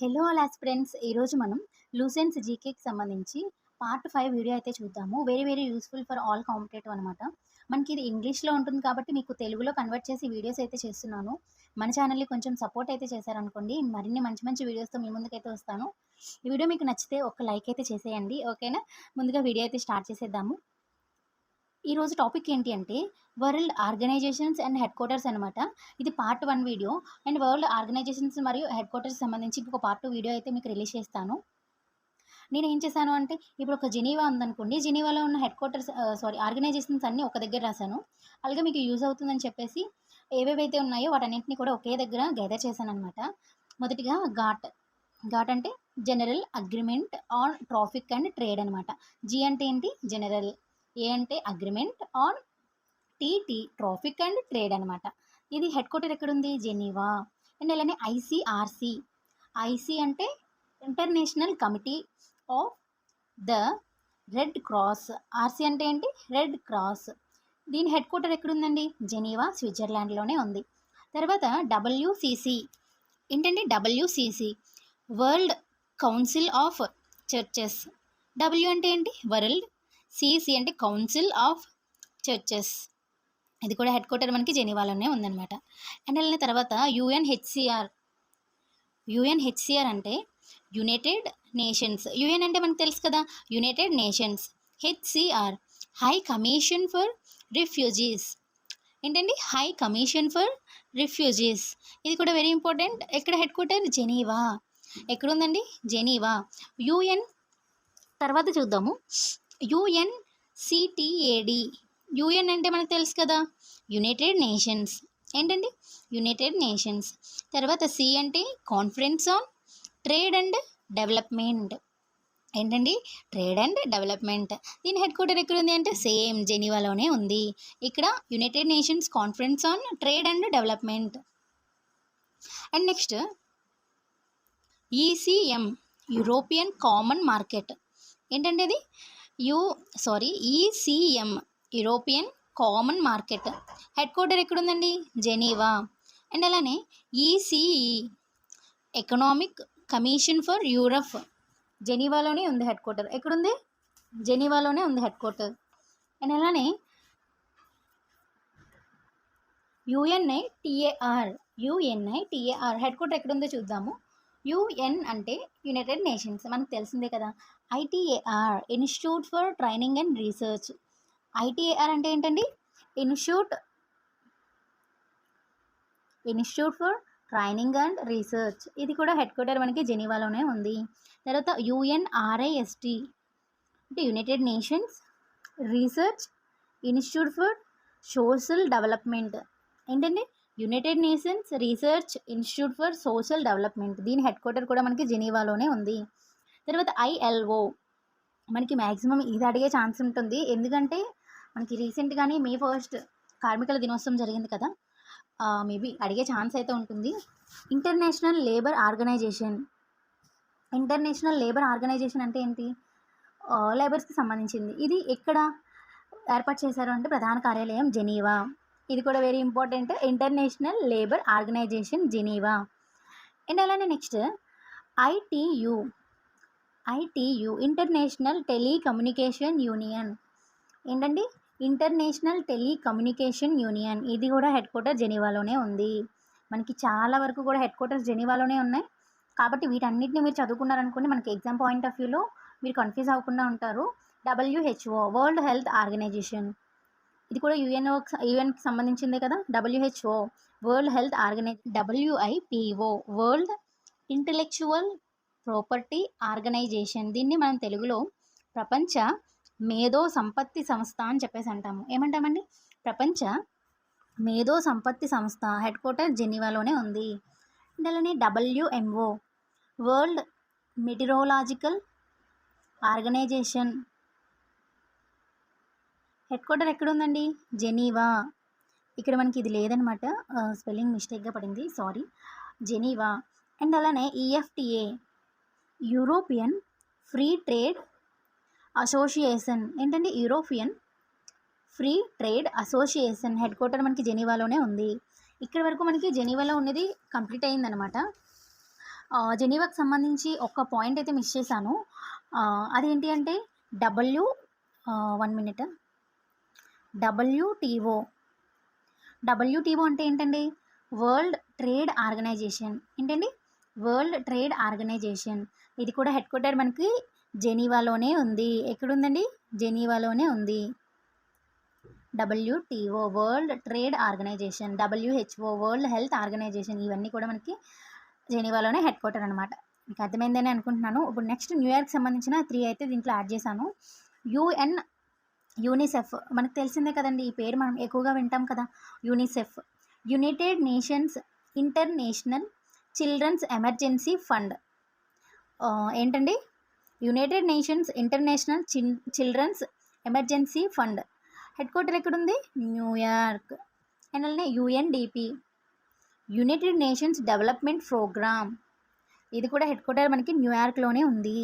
Hello అలాస్ friends ఈరోజు మనం లూసెన్స్ జీకేకి సంబంధించి పార్ట్ ఫైవ్ వీడియో అయితే చూద్దాము. Very very useful for all competitive అనమాట మనకి ఇది ఇంగ్లీష్లో ఉంటుంది కాబట్టి మీకు తెలుగులో కన్వర్ట్ చేసి వీడియోస్ అయితే చేస్తున్నాను. మన ఛానల్ని కొంచెం సపోర్ట్ అయితే చేశారనుకోండి. మరిన్ని మంచి మంచి వీడియోస్తో మీ ముందుకైతే వస్తాను. ఈ వీడియో మీకు నచ్చితే ఒక లైక్ అయితే చేసేయండి. ఓకేనా ముందుగా వీడియో అయితే స్టార్ట్ చేసేద్దాము. ఈరోజు టాపిక్ ఏంటి అంటే world organisations and headquarters అనమాట ఇది part one video. And world organisations మరియు హెడ్ క్వార్టర్స్ సంబంధించి ఇంకొక పార్ట్ టూ వీడియో అయితే మీకు రిలీజ్ చేస్తాను. నేను ఏం చేశాను అంటే ఇప్పుడు ఒక జెనీవా ఉందనుకోండి. జెనీవాలో ఉన్న హెడ్ క్వార్టర్స్ సారీ ఆర్గనైజేషన్స్ అన్నీ ఒక దగ్గర రాశాను. అలాగే మీకు యూజ్ అవుతుందని చెప్పేసి ఏవేవైతే ఉన్నాయో వాటన్నింటినీ కూడా ఒకే దగ్గర గ్యాదర్ చేశాను అనమాట మొదటిగా ఘాట్. ఘాట్ అంటే general agreement on traffic and trade అనమాట జీ అంటే ఏంటి? జనరల్. ఏ అంటే agreement on TT traffic and trade అనమాట ఇది హెడ్ క్వార్టర్ ఎక్కడుంది? జెనీవా. అండ్ అలానే ఐసీఆర్సీ ఐసీ అంటే international committee of the red cross RC అంటే ఏంటి? రెడ్ క్రాస్ దీని హెడ్ క్వార్టర్ ఎక్కడుందండి? జెనీవా స్విట్జర్లాండ్లోనే ఉంది. తర్వాత డబ్ల్యూసిసి ఏంటండి WCC world council of churches W అంటే ఏంటి? వరల్డ్ సిసి అంటే కౌన్సిల్ ఆఫ్ చర్చెస్ ఇది కూడా హెడ్ క్వార్టర్ మనకి జెనీవాలోనే ఉందన్నమాట. అండ్ వెళ్ళిన తర్వాత యుఎన్హెచ్సిఆర్ యుఎన్హెచ్సిఆర్ అంటే యునైటెడ్ నేషన్స్ యుఎన్ అంటే మనకు తెలుసు కదా? United nations HCR high commission for refugees ఏంటండి? హై కమిషన్ ఫర్ రిఫ్యూజీస్ ఇది కూడా వెరీ ఇంపార్టెంట్ ఎక్కడ హెడ్ క్వార్టర్ జెనీవా. ఎక్కడుందండి? జెనీవా. యుఎన్ తర్వాత చూద్దాము. యుఎన్ సిటిఏడి యుఎన్ అంటే మనకు తెలుసు కదా? United nations. ఏంటండి? United nations. తర్వాత సి అంటే conference on trade and development. ఏంటండి? Trade and development. దీని హెడ్ క్వార్టర్ ఎక్కడ ఉంది అంటే సేమ్ జెనీవాలోనే ఉంది. ఇక్కడ United Nations conference on trade and development. And next ECM European common market. ఏంటంటే అది? You sorry ECM European common market. Headquarters ఎక్కడుందండి? జెనీవా. అండ్ అలానే ECE economic commission for Europe జెనీవాలోనే ఉంది హెడ్ క్వార్టర్. ఎక్కడుంది? జెనీవాలోనే ఉంది హెడ్ క్వార్టర్. అండ్ అలానే UNI TAR UNI TAR headquarter ఎక్కడుందో చూద్దాము. యుఎన్ అంటే యునైటెడ్ నేషన్స్ మనకు తెలిసిందే కదా. ITAR institute for training and research ITAR అంటే ఏంటండి? Institute institute for training and research ఇది కూడా హెడ్ క్వార్టర్ మనకి జెనీవాలోనే ఉంది. తర్వాత యుఎన్ఆర్ఐఎస్టి అంటే united nations research institute for social development ఏంటండి? United nations research institute for social development దీని హెడ్ క్వార్టర్ కూడా మనకి జెనీవాలోనే ఉంది. తర్వాత ఐఎల్ఓ మనకి మ్యాక్సిమం ఇది అడిగే ఛాన్స్ ఉంటుంది. ఎందుకంటే మనకి రీసెంట్గానే మే ఫస్ట్ కార్మికుల దినోత్సవం జరిగింది కదా. మేబీ అడిగే ఛాన్స్ అయితే ఉంటుంది. International labour organisation international labour organisation అంటే ఏంటి? లేబర్స్కి సంబంధించింది. ఇది ఎక్కడ ఏర్పాటు చేశారు అంటే ప్రధాన కార్యాలయం జెనీవా. ఇది కూడా very important international labour organisation Geneva and అలానే next ITU ITU international telecommunication union ఏంటండి? ఇంటర్నేషనల్ టెలికమ్యూనికేషన్ యూనియన్ ఇది కూడా హెడ్ క్వార్టర్ జెనీవాలోనే ఉంది. మనకి చాలా వరకు కూడా హెడ్ క్వార్టర్స్ జెనీవాలోనే ఉన్నాయి. కాబట్టి వీటన్నిటిని మీరు చదువుకున్నారనుకోండి మనకి ఎగ్జామ్ పాయింట్ ఆఫ్ వ్యూలో మీరు కన్ఫ్యూజ్ అవ్వకుండా ఉంటారు. డబ్ల్యూహెచ్ఓ వరల్డ్ హెల్త్ ఆర్గనైజేషన్ ఇది కూడా యుఎన్ఓ యుఎన్కి సంబంధించిందే కదా? WHO world health organise WIPO world intellectual property organisation దీన్ని మనం తెలుగులో ప్రపంచ మేధో సంపత్తి సంస్థ అని చెప్పేసి అంటాము. ఏమంటామండి? ప్రపంచ మేధో సంపత్తి సంస్థ హెడ్ క్వార్టర్ జెనీవాలోనే ఉంది. అలానే WMO world meteorological organisation headquarters ఎక్కడ ఉందండి జెనీవా. ఇక్కడ మనకి ఇది లేదనమాట. స్పెల్లింగ్ మిస్టేక్గా పడింది. సారీ. జెనీవా. అండ్ అలానే EFTA European free trade association. ఏంటంటే European free trade association. Headquarters మనకి జెనీవాలోనే ఉంది. ఇక్కడ వరకు మనకి జెనీవాలో ఉన్నది కంప్లీట్ అయిందనమాట. జెనీవాకు జెనీవాకి సంబంధించి ఒక పాయింట్ అయితే మిస్ చేశాను. అదేంటి అంటే W one minute. WTO. WTO అంటే ఏంటండి? World trade organisation. ఏంటండి? World trade organisation. ఇది కూడా హెడ్ క్వార్టర్ మనకి జెనీవాలోనే ఉంది. ఎక్కడుందండి? జెనీవాలోనే ఉంది. WTO world trade organisation. WHO world health organisation. ఇవన్నీ కూడా మనకి జెనీవాలోనే హెడ్ క్వార్టర్ అనమాట. మీకు అర్థమైందని అనుకుంటున్నాను. ఇప్పుడు నెక్స్ట్ న్యూయార్క్‌కి సంబంధించిన త్రీ అయితే దీంట్లో యాడ్ చేశాను. యూఎన్ యూనిసెఫ్ మనకు తెలిసిందే కదండీ! ఈ పేరు మనం ఎక్కువగా వింటాం కదా! UNICEF. United nations international children's emergency fund. ఏంటండి? United nations international chin children's emergency fund. Headquarters ఎక్కడుంది? New York. అండ్ అలానే UNDP. United nations development programme. ఇది కూడా హెడ్ క్వార్టర్ మనకి న్యూయార్క్‌లోనే ఉంది.